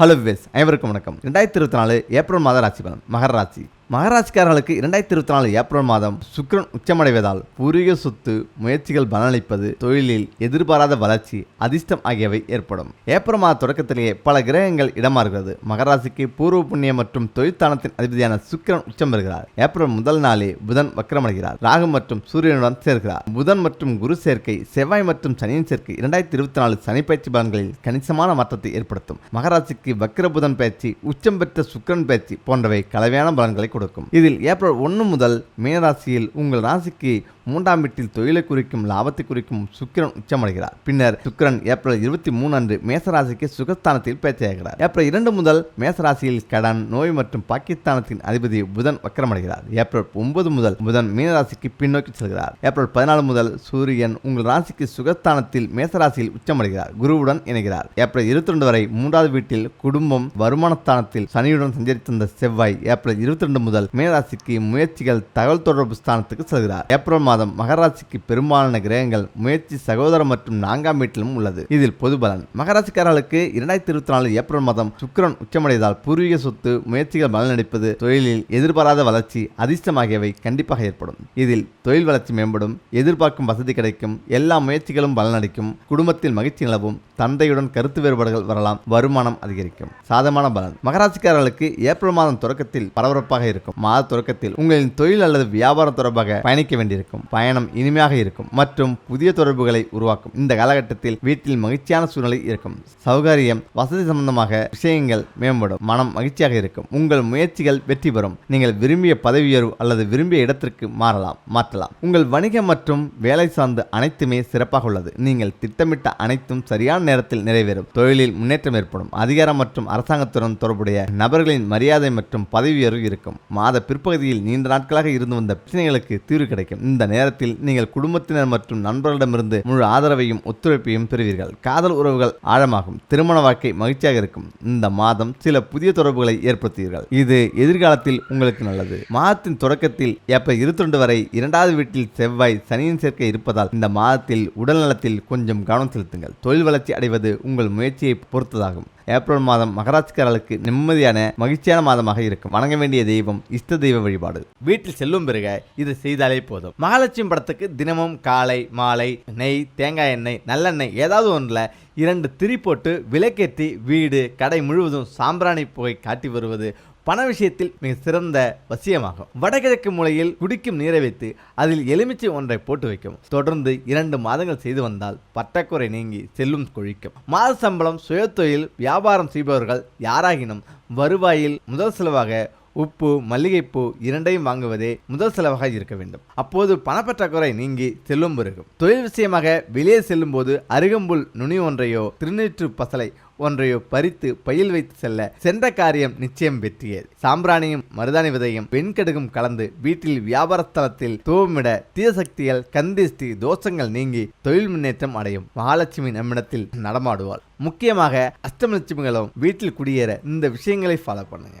Hello wives அனைவருக்கும் வணக்கம். ரெண்டாயிரத்தி இருபத்தி நாலு ஏப்ரல் மாத ராசி பலன் மகர ராசி. மகராசிக்காரர்களுக்கு இரண்டாயிரத்தி இருபத்தி நாலு ஏப்ரல் மாதம் சுக்கிரன் உச்சமடைவதால் பூர்வீக சொத்து முயற்சிகள் பலனளிப்பது தொழிலில் எதிர்பாராத வளர்ச்சி அதிர்ஷ்டம் ஆகியவை ஏற்படும். ஏப்ரல் மாத தொடக்கத்திலேயே பல கிரகங்கள் இடமாறுகிறது. மகராசிக்கு பூர்வ புண்ணியம் மற்றும் தொழிற்தானத்தின் அதிபதியான சுக்கிரன் உச்சம் பெறுகிறார். ஏப்ரல் முதல் நாளே புதன் வக்கரமடைகிறார். ராகு மற்றும் சூரியனுடன் சேர்க்கிறார். புதன் மற்றும் குரு சேர்க்கை செவ்வாய் மற்றும் சனியின் சேர்க்கை இரண்டாயிரத்தி இருபத்தி நாலு சனி பயிற்சி பலன்களில் கணிசமான மாற்றத்தை ஏற்படுத்தும். மகராசிக்கு வக்கர புதன் பயிற்சி உச்சம் பெற்ற சுக்ரன் பயிற்சி போன்றவை கலவையான பலன்களை கொடுக்கும். இதில் ஏப்ரல் ஒன்று முதல் மீனராசியில் உங்கள் ராசிக்கு மூன்றாம் வீட்டில் தொழிலை குறிக்கும் லாபத்தை குறிக்கும் சுக்கிரன் உச்சமடைகிறார். பின்னர் சுக்கிரன் ஏப்ரல் இருபத்தி மூணு அன்று மேசராசிக்கு சுகஸ்தானத்தில் பேச்சையாகிறார். ஏப்ரல் இரண்டு முதல் மேசராசியில் கடன் நோய் மற்றும் பாகிஸ்தானத்தின் அதிபதி புதன் வக்கரமடைகிறார். ஏப்ரல் ஒன்பது முதல் புதன் மீனராசிக்கு பின்னோக்கி செல்கிறார். ஏப்ரல் பதினாலு முதல் சூரியன் உங்கள் ராசிக்கு சுகஸ்தானத்தில் மேசராசியில் உச்சமடைகிறார். குருவுடன் இணைகிறார். ஏப்ரல் இருபத்தி ரெண்டு வரை மூன்றாவது வீட்டில் குடும்பம் வருமானஸ்தானத்தில் சனியுடன் சஞ்சரித்திருந்த செவ்வாய் ஏப்ரல் இருபத்தி ரெண்டு முதல் மீனராசிக்கு முயற்சிகள் தகவல் தொடர்பு ஸ்தானத்துக்கு செல்கிறார். ஏப்ரல் மாதம் மாதம் மகராசிக்கு பெரும்பாலான கிரகங்கள் முயற்சி சகோதரம் மற்றும் நான்காம் வீட்டிலும் உள்ளது. இதில் பொது பலன். மகராசிக்காரர்களுக்கு இரண்டாயிரத்தி இருபத்தி நாலு ஏப்ரல் மாதம் சுக்கரன் உச்சமடைந்தால் பூர்வீக சொத்து முயற்சிகள் பலனளிப்பது தொழிலில் எதிர்பாராத வளர்ச்சி அதிர்ஷ்டம் ஆகியவை கண்டிப்பாக ஏற்படும். இதில் தொழில் வளர்ச்சி மேம்படும் எதிர்பார்க்கும் வசதி கிடைக்கும் எல்லா முயற்சிகளும் பலனடிக்கும் குடும்பத்தில் மகிழ்ச்சி நிலவும் தந்தையுடன் கருத்து வேறுபாடுகள் வரலாம் வருமானம் அதிகரிக்கும். சாதமான பலன். மகராசிக்காரர்களுக்கு ஏப்ரல் மாதம் தொடக்கத்தில் பரபரப்பாக இருக்கும். மாத தொடக்கத்தில் உங்களின் தொழில் அல்லது வியாபாரம் தொடர்பாக பயணிக்க வேண்டியிருக்கும். பயணம் இனிமையாக இருக்கும் மற்றும் புதிய தொடர்புகளை உருவாக்கும். இந்த காலகட்டத்தில் வீட்டில் மகிழ்ச்சியான சூழ்நிலை இருக்கும். சௌகரியம் வசதி சம்பந்தமாக விஷயங்கள் மேம்படும். மனம் மகிழ்ச்சியாக இருக்கும். உங்கள் முயற்சிகள் வெற்றி பெறும். நீங்கள் விரும்பிய பதவி உயர்வு அல்லது விரும்பிய இடத்திற்கு மாறலாம் மாற்றலாம். உங்கள் வணிகம் மற்றும் வேலை சார்ந்து அனைத்துமே சிறப்பாக உள்ளது. நீங்கள் திட்டமிட்ட அனைத்தும் சரியான நேரத்தில் நிறைவேறும். தொழிலில் முன்னேற்றம் ஏற்படும். அதிகாரம் மற்றும் அரசாங்கத்துடன் தொடர்புடைய நபர்களின் மரியாதை மற்றும் பதவி உயர்வு இருக்கும். மாத பிற்பகுதியில் நீண்ட நாட்களாக இருந்து வந்த பிரச்சனைகளுக்கு தீர்வு கிடைக்கும். இந்த நேரத்தில் நீங்கள் குடும்பத்தினர் மற்றும் நண்பர்களிடமிருந்து முழு ஆதரவையும் ஒத்துழைப்பையும் பெறுவீர்கள். காதல் உறவுகள் ஆழமாகும். திருமண வாழ்க்கை மகிழ்ச்சியாக இருக்கும். இந்த மாதம் சில புதிய தொடர்புகளை ஏற்படுத்துவீர்கள். இது எதிர்காலத்தில் உங்களுக்கு நல்லது. மாதத்தின் தொடக்கத்தில் ஏப்ரல் இருபத்தி வரை இரண்டாவது வீட்டில் செவ்வாய் சனியின் சேர்க்கை இருப்பதால் இந்த மாதத்தில் உடல் நலத்தில் கொஞ்சம் கவனம் செலுத்துங்கள். தொழில் வளர்ச்சி அடைவது உங்கள் முயற்சியை பொறுத்ததாகும். ஏப்ரல் மாதம் மகராஜ்காரர்களுக்கு நிம்மதியான மகிழ்ச்சியான மாதமாக இருக்கும். வணங்க வேண்டிய தெய்வம் இஷ்ட தெய்வ வழிபாடு. வீட்டில் செல்லும் பிறகு இது செய்தாலே போதும். மகாலட்சுமி படத்துக்கு தினமும் காலை மாலை நெய் தேங்காய் எண்ணெய் நல்லெண்ணெய் ஏதாவது ஒன்றில் இரண்டு திரி போட்டு விளக்கேற்றி வீடு கடை முழுவதும் சாம்பிராணி புகை காட்டி வருவது பண விஷயத்தில் மிக சிறந்த வசியமாகும். வடகிழக்கு மூலையில் குடிக்கும் நீரை வைத்து அதில் எலுமிச்சை ஒன்றை போட்டு வைக்கும் தொடர்ந்து இரண்டு மாதங்கள் செய்து வந்தால் பற்றாக்குறை நீங்கி செல்லும் கொழிக்கும். மாத சம்பளம் சுயத்தொழில் வியாபாரம் செய்பவர்கள் யாராகினும் வருவாயில் முதல் செலவாக உப்பு மல்லிகைப்பூ இரண்டையும் வாங்குவதே முதல் செலவாக இருக்க வேண்டும். அப்போது பணப்பற்றாக்குறை நீங்கி செல்லும் பெருகும் தொழில் விஷயமாக வெளியே செல்லும் போது அருகம்புல் நுனி ஒன்றையோ திருநீற்று பசலை ஒன்றையோ பறித்து பையில் வைத்து செல்ல சென்ற காரியம் நிச்சயம் வெற்றியது. சாம்பிராணியும் மருதாணி விதையும் வெண்கடுகும் கலந்து வீட்டில் வியாபார ஸ்தலத்தில் தூவமிட தீயசக்திகள் கந்திஷ்டி தோஷங்கள் நீங்கி தொழில் முன்னேற்றம் அடையும் மகாலட்சுமி நம்மிடத்தில் நடமாடுவாள். முக்கியமாக அஷ்டமலட்சுமிகளும் வீட்டில் குடியேற இந்த விஷயங்களை ஃபாலோ பண்ணுங்க.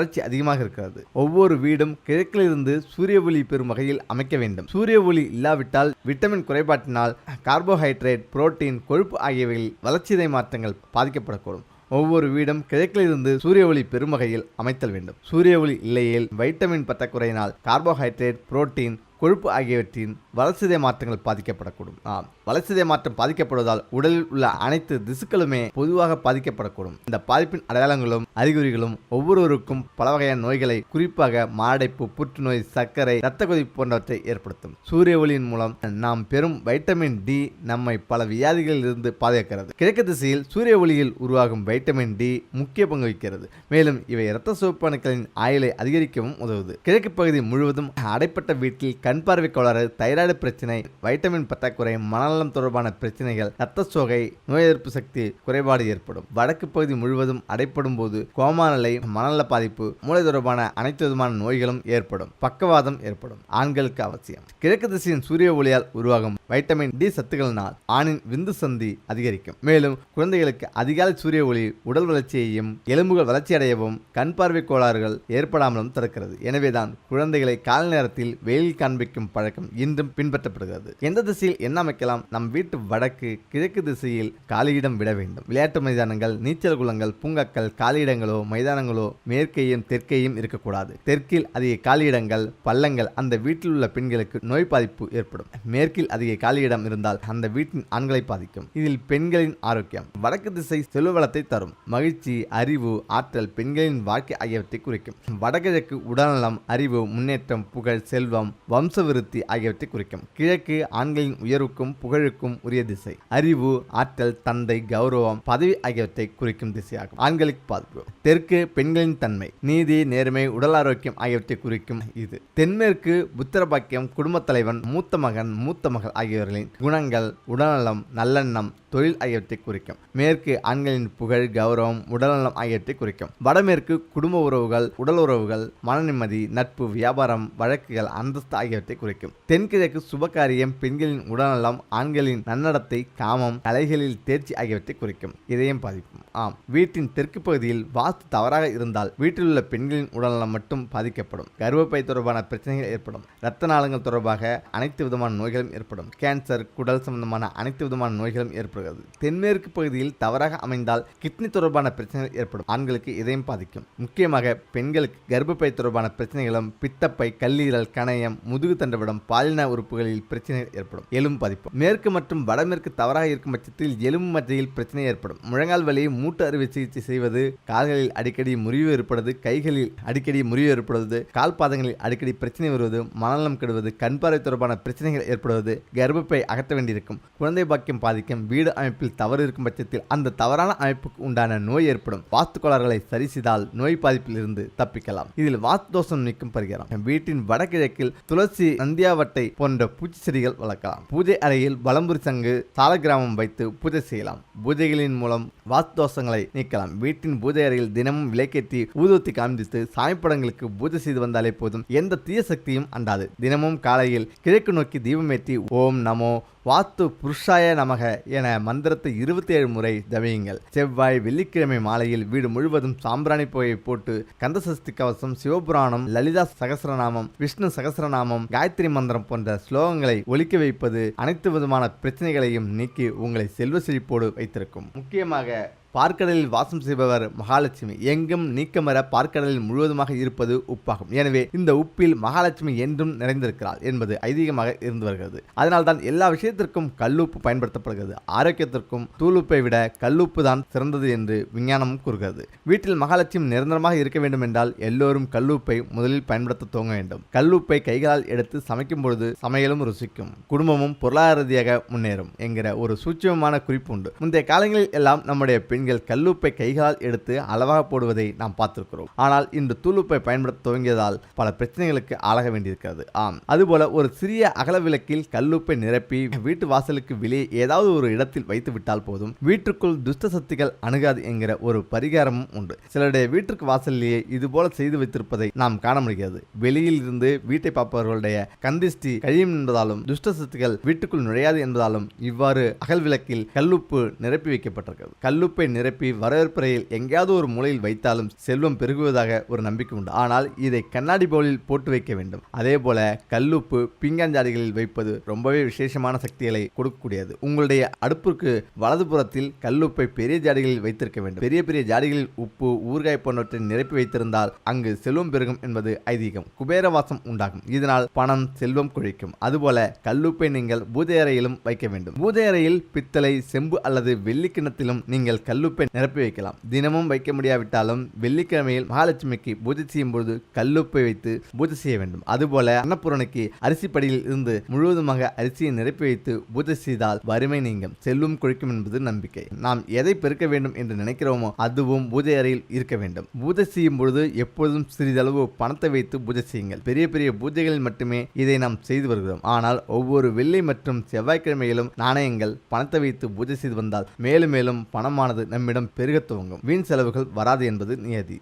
வறட்சி அதிகமாக இருக்கிறது ஒவ்வொரு வீடும் கிழக்கிலிருந்து சூரிய ஒளி பெறும் வகையில் அமைக்க வேண்டும். சூரிய ஒளி இல்லாவிட்டால் விட்டமின் குறைபாட்டினால் கார்போஹைட்ரேட் புரோட்டீன் கொழுப்பு ஆகியவைகளில் வளர்ச்சிதை மாற்றங்கள் பாதிக்கப்படக்கூடும். ஒவ்வொரு வீடும் கிழக்கிலிருந்து சூரிய ஒளி பெறும் வகையில் அமைத்தல் வேண்டும். சூரிய ஒளி இல்லையேல் வைட்டமின் பற்றாக்குறையினால் கார்போஹைட்ரேட் புரோட்டீன் கொழுப்பு ஆகியவற்றின் வளர்சிதை மாற்றங்கள் பாதிக்கப்படக்கூடும். ஆம் வளர்சிதை மாற்றம் பாதிக்கப்படுவதால் உடலில் உள்ள அனைத்து திசுக்களுமே பொதுவாக பாதிக்கப்படக்கூடும். இந்த பாதிப்பின் அடையாளங்களும் அறிகுறிகளும் ஒவ்வொருவருக்கும் பல வகையான நோய்களை குறிப்பாக மாரடைப்பு புற்றுநோய் சர்க்கரை இரத்த கொதிப்பு போன்றவற்றை ஏற்படுத்தும். சூரிய ஒளியின் மூலம் நாம் பெறும் வைட்டமின் டி நம்மை பல வியாதிகளில் இருந்து பாதுகாக்கிறது. கிழக்கு திசையில் சூரிய ஒளியில் உருவாகும் வைட்டமின் டி முக்கிய பங்கு வகிக்கிறது. மேலும் இவை இரத்த சிவப்பு ஆயுளை அதிகரிக்கவும் உதவுது. கிழக்கு பகுதி முழுவதும் அடைப்பட்ட வீட்டில் கண் பார்வை கோளாறு தைராய்டு பிரச்சனை வைட்டமின் பற்றாக்குறை மனநலம் தொடர்பான பிரச்சனைகள் இரத்த சோகை நோய் எதிர்ப்பு சக்தி குறைபாடு ஏற்படும். வடக்கு பகுதி முழுவதும் அடைப்படும் போது கோமா நிலை மனநல பாதிப்பு மூளை தொடர்பான அனைத்து விதமான நோய்களும் ஏற்படும். பக்கவாதம் ஏற்படும். ஆண்களுக்கு அவசியம். கிழக்கு திசையின் சூரிய ஒளியால் உருவாகும் வைட்டமின் டி சத்துக்களினால் ஆணின் விந்து சந்தி அதிகரிக்கும். மேலும் குழந்தைகளுக்கு அதிகாலை சூரிய ஒளி உடல் வளர்ச்சியையும் எலும்புகள் வளர்ச்சியடையவும் கண் பார்வை கோளாறுகள் ஏற்படாமலும் தடுக்கிறது. எனவேதான் குழந்தைகளை கால நேரத்தில் வெயில் காண்பிக்கும் பழக்கம் இன்றும் பின்பற்றப்படுகிறது. எந்த திசையில் என்ன அமைக்கலாம்? நம் வீட்டு வடக்கு கிழக்கு திசையில் காலியிடம் விட வேண்டும். விளையாட்டு மைதானங்கள் நீச்சல் குளங்கள் பூங்காக்கள் காலியிடங்களோ மைதானங்களோ மேற்கையும் தெற்கையும் இருக்கக்கூடாது. தெற்கில் அதிக காலியிடங்கள் பள்ளங்கள் அந்த வீட்டில் உள்ள பெண்களுக்கு நோய் பாதிப்பு ஏற்படும். மேற்கில் அதிக காலியிடம் இருந்தால் அந்த வீட்டின் ஆண்களை பாதிக்கும். இதில் பெண்களின் ஆரோக்கியம். வடக்கு திசை செல்வவளத்தை தரும். மகிழ்ச்சி அறிவு ஆற்றல் பெண்களின் வாழ்க்கை ஆகியவற்றை குறிக்கும். வடகிழக்கு உடல்நலம் அறிவு முன்னேற்றம் புகழ் செல்வம் வம்சவிருத்தி ஆகியவற்றை குறிக்கும். கிழக்கு ஆண்களின் உயர்வுக்கும் புகழுக்கும் உரிய திசை. அறிவு ஆற்றல் தந்தை கௌரவம் பதவி ஆகியவற்றை குறிக்கும் திசையாகும். ஆண்களுக்கு பாதிப்பு தெற்கு பெண்களின் தன்மை. நீதி நேர்மை உடல் ஆரோக்கியம் ஆகியவற்றை குறிக்கும் இது. தென்மேற்கு புத்திரபாக்கியம் குடும்பத் தலைவன் மூத்த மகன் மூத்த மகள் ஆகியோர்களின் குணங்கள் உடல்நலம் நல்லெண்ணம் தொழில் ஆகியவற்றை குறிக்கும். மேற்கு ஆண்களின் புகழ் கௌரவம் உடல்நலம் ஆகியவற்றை குறிக்கும். வடமேற்கு குடும்ப உறவுகள் உடல் உறவுகள் மனநிம்மதி நட்பு வியாபாரம் வழக்குகள் அந்தஸ்து ஆகியவற்றை குறிக்கும். தென்கிழக்கு சுபகாரியம் பெண்களின் உடல்நலம் ஆண்களின் நன்னடத்தை காமம் கலைகளில் தேர்ச்சி ஆகியவற்றை குறிக்கும். இதயம் பாதிக்கும். ஆம். வீட்டின் தெற்கு பகுதியில் வாஸ்து தவறாக இருந்தால் வீட்டில் உள்ள பெண்களின் உடல்நலம் மட்டும் பாதிக்கப்படும். கர்ப்பப்பை தொடர்பான பிரச்சனைகள் ஏற்படும். இரத்த நாளங்கள் தொடர்பாக அனைத்து விதமான நோய்களும் ஏற்படும். கேன்சர் குடல் சம்பந்தமான அனைத்து விதமான நோய்களும் ஏற்படுகிறது. தென்மேற்கு பகுதியில் தவறாக அமைந்தால் கிட்னி தொடர்பான பிரச்சனைகள் ஏற்படும். ஆண்களுக்கு இதயம் பாதிக்கும். முக்கியமாக பெண்களுக்கு கர்ப்பப்பை தொடர்பான பிரச்சனைகளும் பித்தப்பை கல்லீரல் கணையம் முதுகு தண்டவிடம் பாலின உறுப்புகளில் பிரச்சனைகள் ஏற்படும். எலும்பு பாதிப்பு. மேற்கு மற்றும் வடமேற்கு தவறாக இருக்கும் பட்சத்தில் எலும்பு மத்தியில் பிரச்சனை ஏற்படும். முழங்கால் வலி மூட்டு அறுவை சிகிச்சை செய்வது கால்களில் அடிக்கடி முறிவு ஏற்படுவது கைகளில் அடிக்கடி முறிவு ஏற்படுவது கால் பாதங்களில் அடிக்கடி பிரச்சனை வருவது மனநலம் கெடுவது கண் பார்வை தொடர்பான பிரச்சனைகள் ஏற்படுவது கர்ப்பப்பை அகற்ற வேண்டியிருக்கும். குழந்தை பாக்கியம் பாதிக்கும் வீடு அமைப்பில் தவறு இருக்கும் பட்சத்தில் அந்த தவறான அமைப்புக்கு உண்டான நோய் ஏற்படும். வாஸ்து கோளாறுகளை சரி செய்தால் நோய் பாதிப்பில் இருந்து தப்பிக்கலாம். இதில் வாஸ்து தோஷம் நீக்கும் பரிகாரம். வீட்டின் வடகிழக்கில் துளசி நந்தியாவட்டை போன்ற பூச்சி செடிகள் வளர்க்கலாம். பூஜை அறையில் வலம்புரி சங்கு சாலக்கிராமம் வைத்து பூஜை செய்யலாம். பூஜைகளின் மூலம் வாஸ்து தோஷங்களை நீக்கலாம். வீட்டின் பூஜை அறையில் தினமும் விலைக்கேற்றி ஊதுவத்தி காண்பித்து சாமி படங்களுக்கு பூஜை செய்து வந்தாலே போதும். எந்த தீய சக்தியும் அண்டாது. தினமும் காலையில் கிழக்கு நோக்கி தீபமேற்றி ஓம் நமோ வாத்து புருஷாய நமக என மந்திரத்தை இருபத்தி ஏழு முறை தவியுங்கள் செவ்வாய் வெள்ளிக்கிழமை மாலையில் வீடு முழுவதும் சாம்பிராணி புகையை போட்டு கந்தசஷ்டி கவசம் சிவபுராணம் லலிதா சகசரநாமம் விஷ்ணு சகசரநாமம் காயத்ரி மந்திரம் போன்ற ஸ்லோகங்களை ஒலிக்க வைப்பது அனைத்து விதமான பிரச்சனைகளையும் நீக்கி உங்களை செல்வ செழிப்போடு வைத்திருக்கும். முக்கியமாக பார்க்கடலில் வாசம் செய்பவர் மகாலட்சுமி. எங்கும் நீக்கமர பார்க்கடலில் முழுவதுமாக இருப்பது உப்பாகும். எனவே இந்த உப்பில் மகாலட்சுமி என்றும் நிறைந்திருக்கிறாள் என்பது ஐதீகமாக இருந்து வருகிறது. அதனால்தான் எல்லா விஷயத்திற்கும் கல்லுப்பு பயன்படுத்தப்படுகிறது. ஆரோக்கியத்திற்கும் தூளுப்பை விட கல்லுப்பு தான் சிறந்தது என்று விஞ்ஞானமும் கூறுகிறது. வீட்டில் மகாலட்சுமி நிரந்தரமாக இருக்க வேண்டும் என்றால் எல்லோரும் கல்லுப்பை முதலில் பயன்படுத்த துவங்க வேண்டும். கல்லுப்பை கைகளால் எடுத்து சமைக்கும் பொழுது சமையலும் ருசிக்கும். குடும்பமும் பொருளாதார ரீதியாக முன்னேறும் என்கிற ஒரு சூட்சமமான குறிப்பு உண்டு. முந்தைய காலங்களில் எல்லாம் நம்முடைய பெண்கள் கல்லுப்பை கைகளால் எடுத்து அளவாக போடுவதை நாம் பார்த்திருக்கிறோம். ஆனால் இன்று தூளுப்பை பயன்படுத்த துவங்கியதால் பல பிரச்சனைகளுக்கு ஆளாக வேண்டியிருக்கிறது. ஆம். அதுபோல ஒரு சிறிய அகல விளக்கில் கல்லுப்பை நிரப்பி வீட்டு வாசலுக்கு வெளியே ஏதாவது ஒரு இடத்தில் வைத்து விட்டால் போதும். வீட்டுக்குள் துஷ்ட சக்திகள் அணுகாது என்கிற ஒரு பரிகாரமும் உண்டு. சிலருடைய வீட்டிற்கு வாசலிலேயே இதுபோல செய்து வைத்திருப்பதை நாம் காண முடிகிறது. வெளியில் இருந்து வீட்டை பார்ப்பவர்களுடைய கந்திஷ்டி கழியும் என்பதாலும் துஷ்ட சக்திகள் வீட்டுக்குள் நுழையாது என்பதாலும் இவ்வாறு அகல் விளக்கில் கல்லுப்பு நிரப்பி வைக்கப்பட்டிருக்கிறது. கல்லுப்பை நிரப்பி வரவேற்பறையில் எங்கேயாவது ஒரு மூலையில் வைத்தாலும் செல்வம் பெருகுவதாக ஒரு நம்பிக்கை உண்டு. ஆனால் இதை கண்ணாடி பவுலில் போட்டு வைக்க வேண்டும். அதே போல கல்லுப்பு பிங்காஞ்சாடிகளில் வைப்பது ரொம்பவே விசேஷமான சக்திகளை கொடுக்கக்கூடியது. உங்களுடைய அடுப்புக்கு வலதுபுறத்தில் கல்லுப்பை பெரிய ஜாடிகளில் வைத்திருக்க வேண்டும். பெரிய பெரிய ஜாடிகளில் உப்பு ஊறுகாய் போன்றவற்றை நிரப்பி வைத்திருந்தால் அங்கு செல்வம் பெருகும் என்பது ஐதீகம். குபேரவாசம் உண்டாகும். இதனால் பணம் செல்வம் குழிக்கும். அதுபோல கல்லுப்பை நீங்கள் பூஜை அறையிலும் வைக்க வேண்டும். பூஜை அறையில் பித்தளை செம்பு அல்லது வெள்ளி கிண்ணத்திலும் நீங்கள் கல்லுப்பை நிரப்பி வைக்கலாம். தினமும் வைக்க முடியாவிட்டாலும் வெள்ளிக்கிழமையில் மகாலட்சுமிக்கு பூஜை செய்யும் பொழுது கல்லுப்பை வைத்து பூஜை செய்ய வேண்டும். அதுபோல அன்னபூரனுக்கு அரிசி படியில் இருந்து முழுவதுமாக அரிசியை நிரப்பி வைத்து பூஜை செய்தால் வறுமை நீங்கும். செல்லும் குழிக்கும் என்பது நம்பிக்கை. நாம் எதை பெருக்க வேண்டும் என்று நினைக்கிறோமோ அதுவும் பூஜை அறையில் இருக்க வேண்டும். பூஜை செய்யும் பொழுது எப்பொழுதும் சிறிதளவு பணத்தை வைத்து பூஜை செய்யுங்கள். பெரிய பெரிய பூஜைகளில் மட்டுமே இதை நாம் செய்து வருகிறோம். ஆனால் ஒவ்வொரு வெள்ளி மற்றும் செவ்வாய்க்கிழமையிலும் நாணயங்கள் பணத்தை வைத்து பூஜை செய்து வந்தால் மேலும் மேலும் பணமானது நம்மிடம் பெருகத் துவங்கும். வீண் செலவுகள் வராது என்பது நியதி.